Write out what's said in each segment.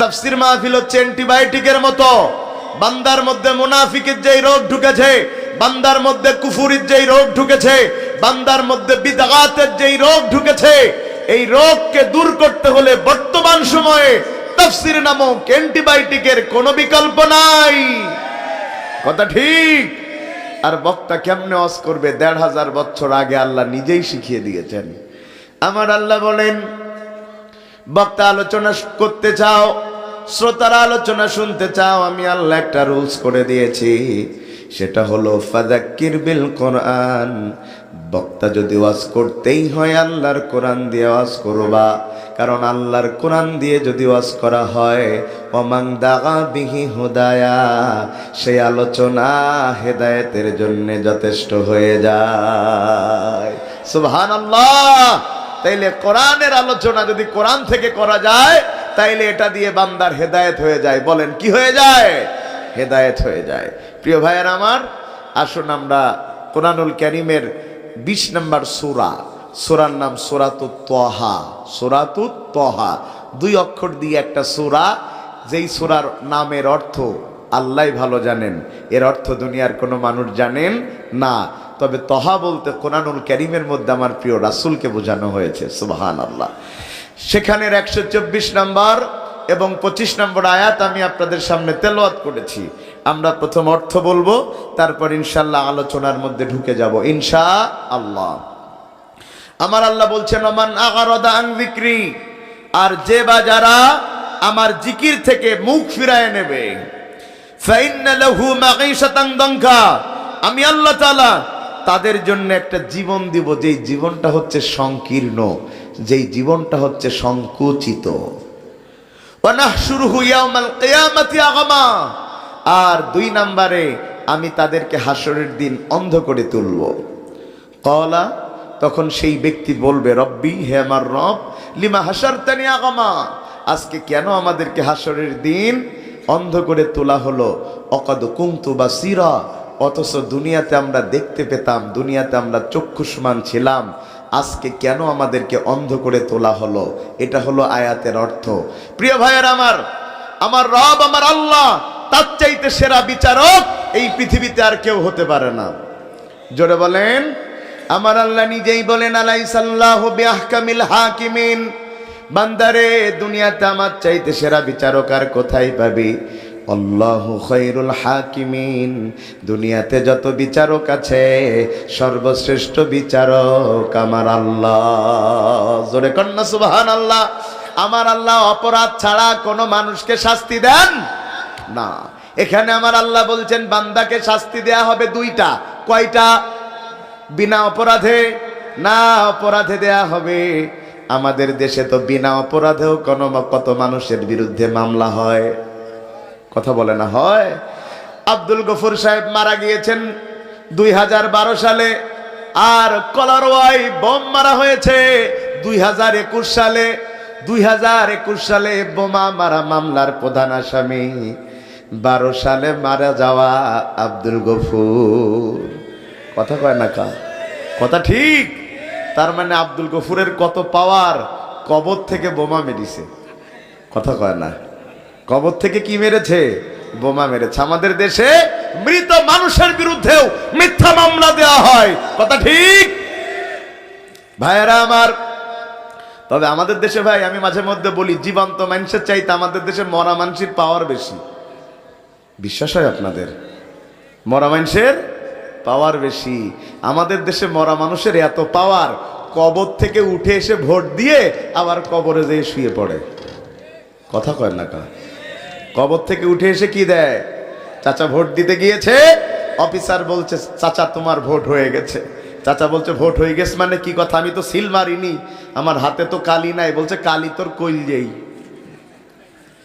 তাফসির মাহফিল হচ্ছে অ্যান্টিবায়োটিকের মতো। বান্দার মধ্যে মুনাফিকের যেই রোগ ঢুকেছে, বান্দার মধ্যে কুফুরির যেই রোগ ঢুকেছে, বান্দার মধ্যে বিদাগাতের যেই রোগ ঢুকেছে, এই রোগকে দূর করতে হলে বর্তমান সময়ে তাফসির নামক অ্যান্টিবায়োটিকের কোনো বিকল্প নাই। কথা ঠিক? আর বক্তা কেমনে অস করবে? দেড় হাজার বছর আগে আল্লাহ নিজেই শিখিয়ে দিয়েছেন। আমার আল্লাহ বলেন, বক্তা আলোচনা করতে চাও শ্রোতারা আলোচনা শুনতে চাও, আমি আল্লাহ একটা রুলস করে দিয়েছি। সেটা হলো ফাদাক্কির বিল কোরআন। বক্তা যদি ওয়াজ করতেই হয়, আল্লাহর কোরআন দিয়ে ওয়াজ করবা। কারণ আল্লাহর কোরআন দিয়ে যদি ওয়াজ করা হয় অমাং দাগা বিহি হুদায়া। সেই আলোচনা হেদায়েতের জন্য যথেষ্ট হয়ে যায়। সুবহানাল্লাহ! তাইলে কোরআনের আলোচনা যদি কোরআন থেকে করা যায় তাইলে এটা দিয়ে বান্দার হেদায়েত হয়ে যায়। বলেন, কি হয়ে যায়? হেদায়েত হয়ে যায়। প্রিয় ভাইয়ের আমার, আসুন আমরা কোরআনুল ক্যারিমের বিশ নম্বর সুরা, সুরার নাম সুরাতু তহা সুরাতু তহা। দুই অক্ষর দিয়ে একটা সুরা, যেই সুরার নামের অর্থ আল্লাহ ভালো জানেন, এর অর্থ দুনিয়ার কোনো মানুষ জানেন না। তবে তহা বলতে কোরআনুল ক্যারিমের মধ্যে আমার প্রিয় রাসুলকে বোঝানো হয়েছে সুবাহান আল্লাহ সেখানের একশো চব্বিশ নম্বর এবং পঁচিশ নম্বর আয়াত আমি আপনাদের সামনে তেলাওয়াত করেছি। আমরা প্রথম অর্থ বলব, তারপর ইনশাল্লাহ আলোচনার মধ্যে ঢুকে যাব। ইনশা আল্লাহ আমার আল্লাহ বলছেন, ওমান আগারদা আং বিক্রি আর যে বা যারা আমার জিকির থেকে মুখ ফিরায় নেবে আমি আল্লাহ তাদের জন্য একটা জীবন দিব। যেই জীবনটা হচ্ছে সংকীর্ণ। যেই জীবনটা হচ্ছে সংকুচিত। আর দুই নাম্বারে আমি তাদেরকে হাসরের দিন অন্ধ করে তুলব। কলা, তখন সেই ব্যক্তি বলবে, রব্বি, হে আমার রব, লিমা হাসারতানি আগামা? আজকে কেন আমাদেরকে হাসরের দিন অন্ধ করে তোলা হলো? অকদ কুমতু বা সিরা অথচ দুনিয়াতে আমরা দেখতে পেতাম, দুনিয়াতে আমরা চক্ষুষ্মান ছিলাম। আজকে কেন আমাদেরকে অন্ধ করে তোলা হলো? এটা হলো আয়াতের অর্থ। প্রিয় ভাইয়ের আমার আমার রব, আমার আল্লাহ, তার চাইতে সেরা বিচারক এই পৃথিবীতে আর কেউ হতে পারে না। জোরে বলেন, আমার আল্লাহ নিজেই বলেন আলাই সাল্লাহ হাকিমিন। বান্দারে, দুনিয়াতে আমার চাইতে সেরা বিচারক আর কোথায় পাবি? আল্লাহ খৈরুল হাকিমিন। দুনিয়াতে যত বিচারক আছে, সর্বশ্রেষ্ঠ বিচারক আমার আল্লাহ। জোরে কন্যা সুবাহান আল্লাহ আমার আল্লাহ অপরাধ ছাড়া কোনো মানুষকে শাস্তি দেন না। এখানে আমার আল্লাহ বলছেন, বান্দাকে শাস্তি দেয়া হবে দুইটা। কয়টা? বিনা অপরাধে? না অপরাধে দেয়া হবে। আমাদের দেশে তো বিনা অপরাধেও কোনো কত মানুষের বিরুদ্ধে মামলা হয়। কথা বলে না, হয়। আব্দুল গফুর সাহেব মারা গিয়েছেন দুই হাজার বারো সালে, আর কলারওয়াই বোম মারা হয়েছে দুই হাজার একুশ সালে। দুই হাজার একুশ সালে বোমা মারা মামলার প্রধান আসামি। বারো সালে মারা যাওয়া আব্দুল গফুর। কথা কয় না কা কথা ঠিক। তার মানে আব্দুল গফুরের কত পাওয়ার কবর থেকে বোমা মেরেছে। কথা কয় না। কবর থেকে কি মেরেছে? বোমা মেরেছে। আমাদের দেশে মৃত মানুষের বিরুদ্ধেও মিথ্যা মামলা দেওয়া হয়। কথা ঠিক? ভাইয়েরা আমার, তবে আমাদের দেশে ভাই, আমি মাঝে মধ্যে বলি, জীবন্ত মানুষের চাইতে আমাদের দেশে মরা মানুষের পাওয়ার বেশি। বিশ্বাস হয় আপনাদের? মরা মানুষের পাওয়ার বেশি। আমাদের দেশে মরা মানুষের এত পাওয়ার, কবর থেকে উঠে এসে ভোট দিয়ে আবার কবরে যেয়ে শুয়ে পড়ে। কথা কয় না কা কবর থেকে উঠে এসে কি দেয়? চাচা ভোট দিতে গিয়েছে, অফিসার বলছে, চাচা, তোমার ভোট হয়ে গেছে। চাচা বলছে, ভোট হয়ে গেছে মানে কি কথা? আমি তো সিল মারিনি, আমার হাতে তো কালি নাই। বলছে, কালি তোর কইল যেই।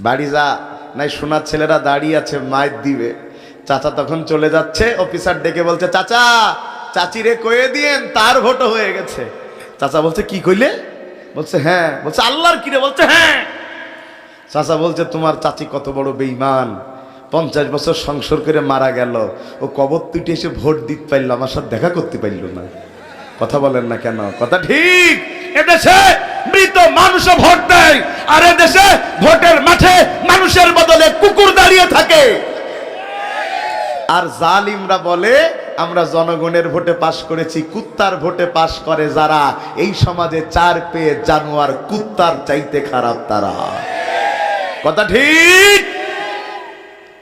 বাড়ি যা, নাই সোনার ছেলেরা দাঁড়িয়ে আছে, মায়ের দিবে। চাচা তখন চলে যাচ্ছে, অফিসার ডেকে বলছে, চাচা চাচিরে কয়ে দিয়েন, তার ভোটও হয়ে গেছে। চাচা বলছে, কি কইলে? বলছে হ্যাঁ। বলছে, আল্লাহর কিরে বলছে হ্যাঁ। চাচা বলছে, তোমার চাচি কত বড় বেইমান পঞ্চাশ বছর সংসার করে মারা গেল। ও কবর তুটে এসে ভোট দিতে পারল, আমার সাথে দেখা করতে পারল না। কথা বলেন না কেন? কথা ঠিক। এদেশে মৃত মানুষও ভোট দেয়, আর এদেশে ভোটের মাঠে মানুষের বদলে কুকুর দাঁড়িয়ে থাকে। আর জালিমরা বলে, আমরা জনগণের ভোটে পাশ করেছি, কুত্তার ভোটে পাশ করে যারা। এই সমাজে চার পেয়ে জানোয়ার, কুত্তার চাইতে খারাপ তারা। কথা ঠিক?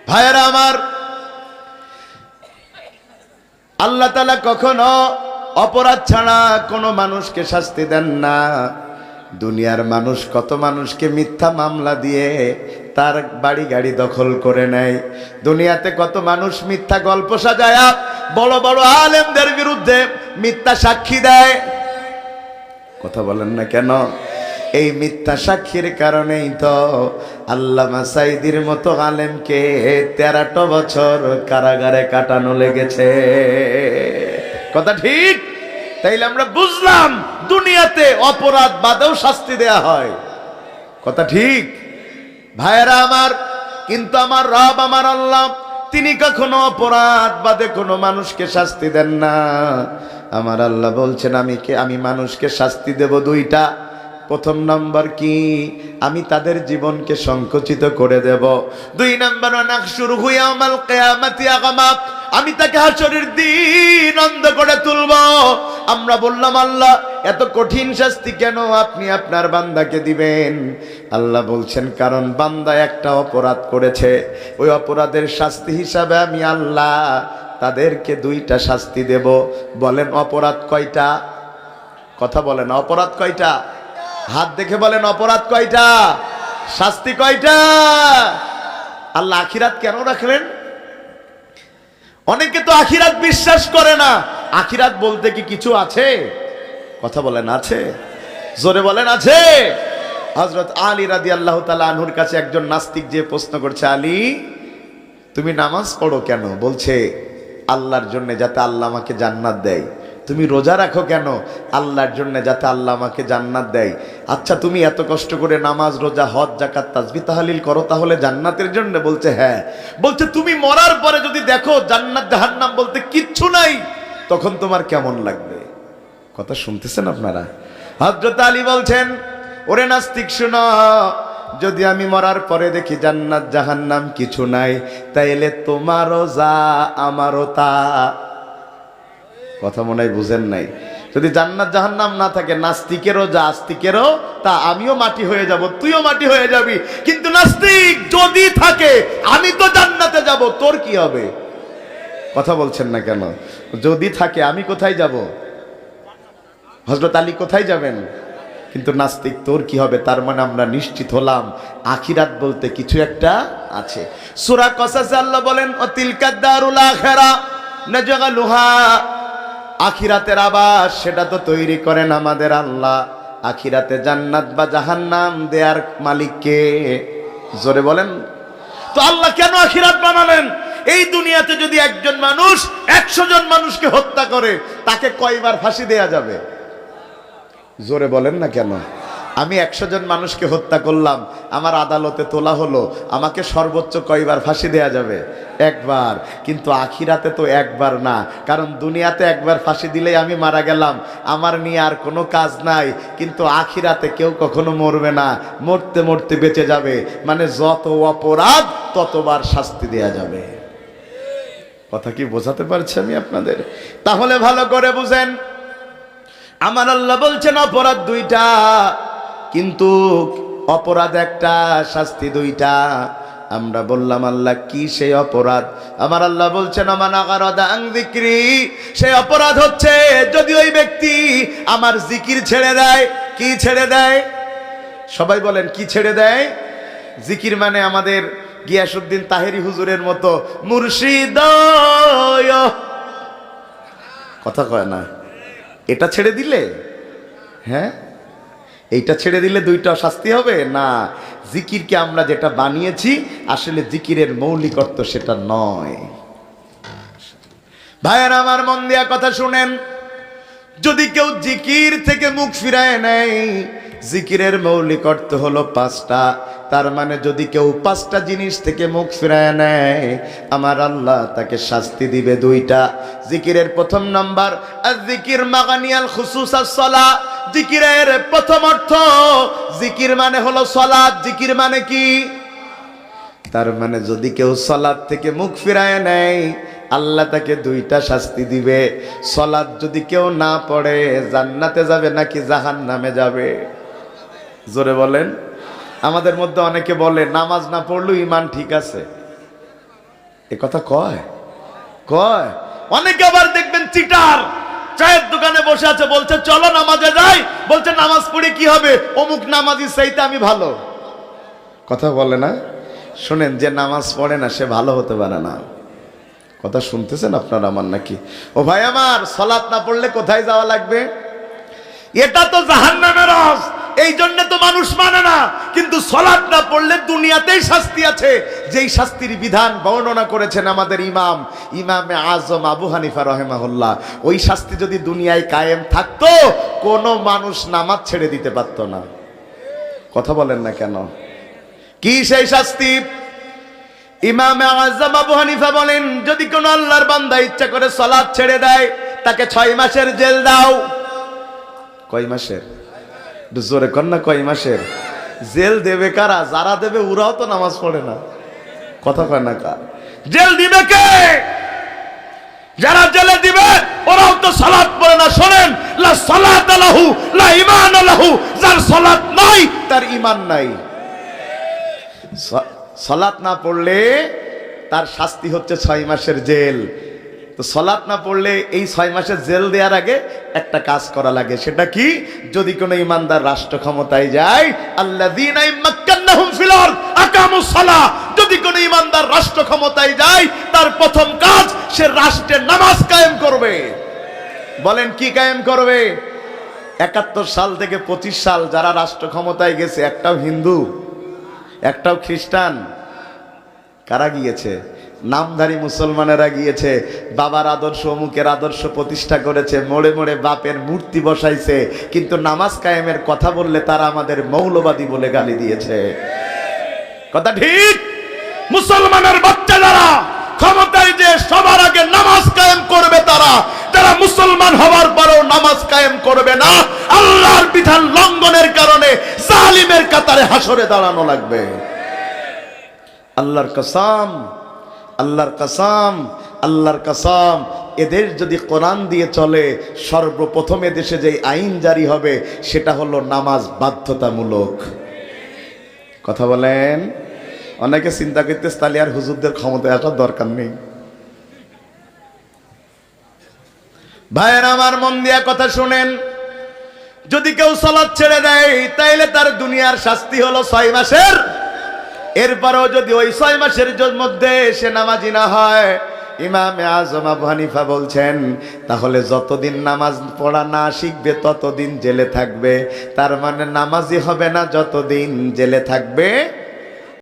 ভাইয়েরা আমার, আল্লাহ তালা কখনো অপরাধ ছাড়া কোনো মানুষকে শাস্তি দেন না। দুনিয়ার মানুষ কত মানুষকে মিথ্যা মামলা দিয়ে তার বাড়ি গাড়ি দখল করে নেয়। দুনিয়াতে কত মানুষ মিথ্যা গল্প সাজায়া বড় বড় আলেমদের বিরুদ্ধে মিথ্যা সাক্ষী দেয়। কথা বলেন না কেন? এই মিথ্যা সাক্ষীর কারণেই তো আল্লামা সাইদির মতো আলেমকে তেরোটা বছর কারাগারে কাটানো লেগেছে। কথা ঠিক? তাইলে আমরা বুঝলাম দুনিয়াতে অপরাধ বাদেও শাস্তি দেয়া হয়। কথা ঠিক? ভাইয়েরা আমার, কিন্তু আমার রব, আমার আল্লাহ, তিনি কখনো অপরাধ বাদে কোনো মানুষকে শাস্তি দেন না। আমার আল্লাহ বলছেন, আমি কে? আমি মানুষকে শাস্তি দেব দুইটা। প্রথম নম্বর কি? আমি তাদের জীবনকে সংকুচিত করে দেব। দুই নম্বর শুরু হইয়া আমাল কেয়ামাতি আগামা আমি তাকে হাসরের দিন অন্ধ করে তুলব। আমরা বললাম, আল্লাহ, এত কঠিন শাস্তি কেন আপনি আপনার বান্দাকে দিবেন? আল্লাহ বলছেন, কারণ বান্দা একটা অপরাধ করেছে। ওই অপরাধের শাস্তি হিসাবে আমি আল্লাহ তাদেরকে দুইটা শাস্তি দেব। বলেন, অপরাধ কয়টা? কথা বলেন অপরাধ কয়টা? হাত দেখে বলেন, অপরাধ কয়টা? শাস্তি কয়টা? আল্লাহ আখিরাত কেন রাখলেন? অনেকে তো আখিরাত বিশ্বাস করে না। আখিরাত বলতে কি কিছু আছে? কথা বলেন, আছে। জোরে বলেন, আছে। হজরত আলী রাদি আল্লাহ আনহুর কাছে একজন নাস্তিক যে প্রশ্ন করছে, আলী, তুমি নামাজ পড়ো কেন? বলছে, আল্লাহর জন্য যাতে আল্লাহ আমাকে জান্নাত দেয়। তুমি রোজা রাখো কেন? আল্লাহর জন্য যাতে আল্লাহ আমাকে জান্নাত দেয়। আচ্ছা তুমি এত কষ্ট করে নামাজ, রোজা, হজ জাকাত তাজবি তাহালিল করো, তাহলে জান্নাতের জন্য বলছে হ্যাঁ। বলছে, তুমি মরার পরে যদি দেখো জান্নাত, জাহান্নাম বলতে কিচ্ছু নাই, তখন তোমার কেমন লাগবে? কথা শুনতেছেন আপনারা? হজরত আলী বলছেন, ওরে নাস্তিক, শুনো, যদি আমি মরার পরে দেখি জান্নাত, জাহান্নাম কিছু নাই, তাইলে তোমারও যা আমারও তা কথা মনে হয় বুঝেন নাই। যদি জান্নাত জাহান্নাম না থাকে, নাস্তিকেরও যা আস্তিকেরও, তা আমিও মাটি হয়ে যাব, তুইও মাটি হয়ে যাবি। কিন্তু নাস্তিক যদি থাকে, আমি তো জান্নাতে যাব, তোর কি হবে? কথা বলছেন না কেন? যদি থাকে, আমি কোথায় যাব? হজরত আলী কোথায় যাবেন? কিন্তু নাস্তিক, তোর কি হবে? তার মানে আমরা নিশ্চিত হলাম, আখিরাত বলতে কিছু একটা আছে। সুরা কসাসে আল্লাহ বলেন ও তিলকাদ্দারুল আখেরা নাজাগালুহা। আখিরাতের আবাস, সেটা তো তৈরি করেন আমাদের আল্লাহ। আখিরাতে জান্নাত বা জাহান্নাম দেয়ার মালিককে। জোরে বলেন। তো আল্লাহ কেন আখিরাত বানালেন? এই দুনিয়াতে যদি একজন মানুষ, একশো জন মানুষকে হত্যা করে, তাকে কয়বার ফাঁসি দেয়া যাবে? জোরে বলেন না কেন? আমি একশো জন মানুষকে হত্যা করলাম, আমার আদালতে তোলা হলো, আমাকে সর্বোচ্চ কয়বার ফাঁসি দেয়া যাবে? একবার, কিন্তু আখিরাতে তো একবার না। কারণ দুনিয়াতে একবার ফাঁসি দিলেই আমি মারা গেলাম। আমার নিয়ে আর কোনো কাজ নাই, কিন্তু আখিরাতে কেউ কখনো মরবে না। মরতে মরতে বেঁচে যাবে। মানে যত অপরাধ, ততবার শাস্তি দেয়া যাবে। কথা কি বোঝাতে পারছি আমি আপনাদের? তাহলে ভালো করে বুঝেন। আমার আল্লাহ বলছেন, অপরাধ দুইটা, কিন্তু অপরাধ একটা, শাস্তি দুইটা। আমরা বললাম, আল্লাহ, কি সেই অপরাধ? আমার আল্লাহ বলছেন আমার আগারদাং বিক্রি সেই অপরাধ হচ্ছে, যদি ওই ব্যক্তি আমার জিকির ছেড়ে দেয়, কি ছেড়ে দেয়? সবাই বলেন, কি ছেড়ে দেয়? জিকির মানে আমাদের গিয়াসুদ্দিন তাহেরি হুজুরের মতো মুর্শিদ। কথা কয় না? এটা ছেড়ে দিলে? হ্যাঁ? এইটা ছেড়ে দিলে দুইটা শাস্তি হবে? না। জিকিরকে আমরা যেটা বানিয়েছি, আসলে জিকিরের মৌলিকত্ব সেটা নয়। ভাইয়ের, আমার মন দিয়া কথা শুনেন। যদি কেউ জিকির থেকে মুখ ফিরায় নেয়, জিকিরের মৌলিক অর্থ হলো পাঁচটা। তার মানে যদি কেউ পাঁচটা জিনিস থেকে মুখ ফিরায় নেয়, আমার আল্লাহ তাকে শাস্তি দিবে দুইটা। জিকিরের প্রথম নাম্বার জিকির মাগানিয়াল খুসুস সলা জিকিরের প্রথম অর্থ, জিকির মানে হলো সলাদ জিকির মানে কি? তার মানে যদি কেউ সলাদ থেকে মুখ ফিরায় নেয়, আল্লাহ তাকে দুইটা শাস্তি দিবে। সলাদ যদি কেউ না পড়ে, জান্নাতে যাবে নাকি জাহান নামে যাবে? জোরে বলেন। আমাদের মধ্যে অনেকে বলে, নামাজ না পড়লেও ইমান ঠিক আছে। এ কথা কয়? কয়। অনেকে আবার দেখবেন চিটার। চায়ের দোকানে বসে আছে, বলছে, চলো নামাজে যাই। বলছে, নামাজ পড়ে কি হবে? অমুক নামাজি চাইতে আমি ভালো। কথা বলে না। শোনেন, যে নামাজ পড়ে না, সে ভালো হতে পারে না। কথা শুনতেছেন আপনার আমার নাকি? ও ভাই আমার, সলাৎ না পড়লে কোথায় যাওয়া লাগবে? এটা তো জাহান্নামের রস এই জন্য তো মানুষ মানে না। কিন্তু সলাৎ না পড়লে দুনিয়াতেই শাস্তি আছে। যেই শাস্তির বিধান বর্ণনা করেছেন আমাদের ইমাম, ইমামে আজম আবু হানিফা রহেমাহুল্লাহ, ওই শাস্তি যদি দুনিয়ায় কায়েম থাকতো, কোনো মানুষ নামাজ ছেড়ে দিতে পারতো না। কথা বলেন না কেন? কি সেই শাস্তি? ইমামে আজম আবু হানিফা বলেন, যদি কোনো আল্লাহর বান্দা ইচ্ছা করে সলাদ ছেড়ে দেয়, তাকে ছয় মাসের জেল দাও। কয় মাসের? একটু জোরে না কয় মাসের? জেল দেবে কারা? যারা দেবে ওরাও তো নামাজ পড়ে না। কথা কয় না কার? জেল দিবে কে? যারা জেলে দিবে, ওরাও তো সালাত পড়ে না। শোনেন, লা সালাত লাহু, লা ঈমান লাহু। যার সালাত নাই, তার ঈমান নাই। স- সলাৎ না পড়লে তার শাস্তি হচ্ছে ছয় মাসের জেল। তো সলাৎ না পড়লে এই ছয় মাসের জেল দেওয়ার আগে একটা কাজ করা লাগে, সেটা কি? যদি কোনো ইমানদার রাষ্ট্র ক্ষমতায় যায় আল্লাহ যদি কোনো ইমানদার রাষ্ট্র ক্ষমতায় যায়, তার প্রথম কাজ, সে রাষ্ট্রের নামাজ কায়েম করবে। বলেন কি কায়েম করবে? একাত্তর সাল থেকে পঁচিশ সাল যারা রাষ্ট্র ক্ষমতায় গেছে, একটাও হিন্দু, একটাও খ্রিস্টান, কারা গিয়েছে? নামধারী মুসলমানেরা গিয়েছে, বাবার আদর্শ, অমুকের আদর্শ প্রতিষ্ঠা করেছে, মোড়ে মোড়ে বাপের মূর্তি বসাইছে, কিন্তু নামাজ কায়েমের কথা বললে তারা আমাদের মৌলবাদী বলে গালি দিয়েছে। কথা ঠিক? মুসলমানের বাচ্চা যারা ক্ষমতায় যে সবার আগে নামাজ কায়েম করবে তারা, যারা মুসলমান হওয়ার পরেও নামাজ কায়েম করবে না, আল্লাহর বিধান লঙ্ঘনের কারণে জালিমের কাতারে হাসরে দাঁড়ানো লাগবে। আল্লাহর কসম আল্লাহর কাসাম আল্লাহর কাসাম। এদের যদি কোরআন দিয়ে চলে, সর্বপ্রথম দেশে যে আইন জারি হবে, সেটা হলো নামাজ বাধ্যতামূলক। কথা বলেন? অনেকে চিন্তা করতে তাহলে আর হুজুরদের ক্ষমতায় আসার দরকার নেই। ভাইয়ের আমার মন দিয়া কথা শুনেন। যদি কেউ সলাদ ছেড়ে দেয়, তাইলে তার দুনিয়ার শাস্তি হলো ছয় মাসের এরপরেও যদি ওই ছয় মাসের মধ্যে সে নামাজি না হয়, ইমামে আজম আবু হানিফা বলছেন, তাহলে যতদিন নামাজ পড়া না শিখবে, ততদিন জেলে থাকবে। তার মানে নামাজি হবে না যতদিন জেলে থাকবে।